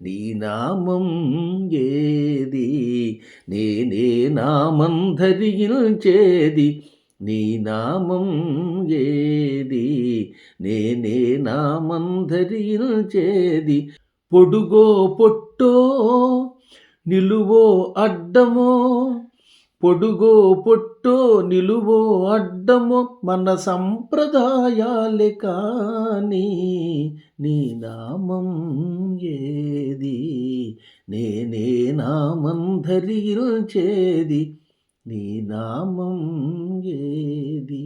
నీ నామం ఏది? నేనే నామం ధరించేది నీ నామం ఏది? నేనే నామం ధరించేది పొడుగో పొట్టో నిలువో అడ్డమో పొడుగో పొట్టో నిలువో అడ్డమో మన సంప్రదాయాలే కానీ నీ నామం ఏ నేనే నామం ధరించేది నీ నామం ఏది?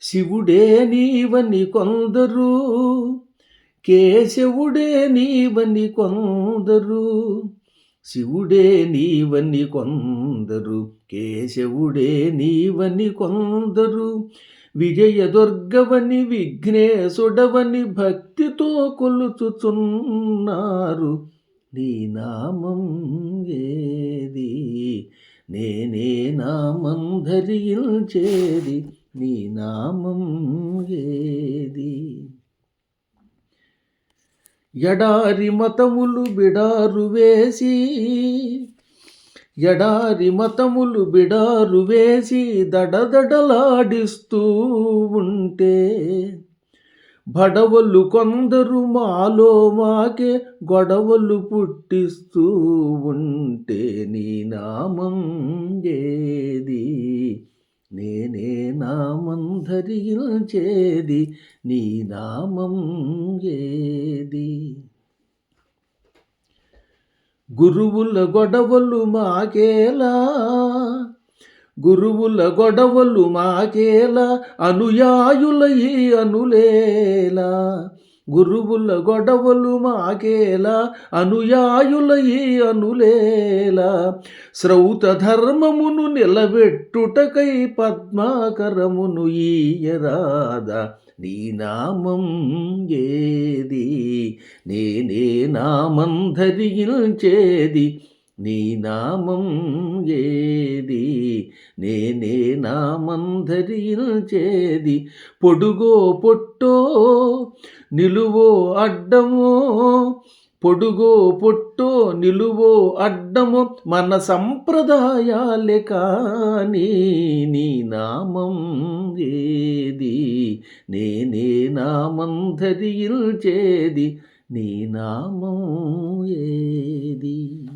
శివుడే నీవని కొందరు కేశవుడే నీవని కొందరు శివుడే నీవని కొందరు కేశవుడే నీవని కొందరు విజయదుర్గవని విఘ్నేశుడవని భక్తితో కొలుచుచున్నారు. నీ నామం ఏది? నేనే నామం ధరించేది. నీ నామం ఏది? ఎడారి మతములు బిడారు వేసి ఎడారి మతములు బిడారు వేసి దడదడలాడిస్తూ ఉంటే బడవలు కొందరు మాలో మాకే గొడవలు పుట్టిస్తూ ఉంటే నీ నామం ఏది? నేనే నామం ధరించేది నీ నామం ఏది? గురువుల గొడవలు మాకేలా? గురువుల గొడవలు మాకేలా? అనుయాయుల ఈ అనులేలా? గురువుల గొడవలు మాకేలా? అనుయాయుల ఈ అనులేలా? శ్రౌత ధర్మమును నిలబెట్టుటకై పద్మాకరమును ఈయరాద? నీ నామం ఏది? నేనే నామం ధరించేది నీ నామం ఏది? నేనే నామం ధరించేది పొడుగో పొట్టో నిలువో అడ్డమో పొడుగో పొట్టో నిలువో అడ్డమో మన సంప్రదాయాలే కానీ నీ నామం నేనే నామం ధరించేది నీ నామం ఏది?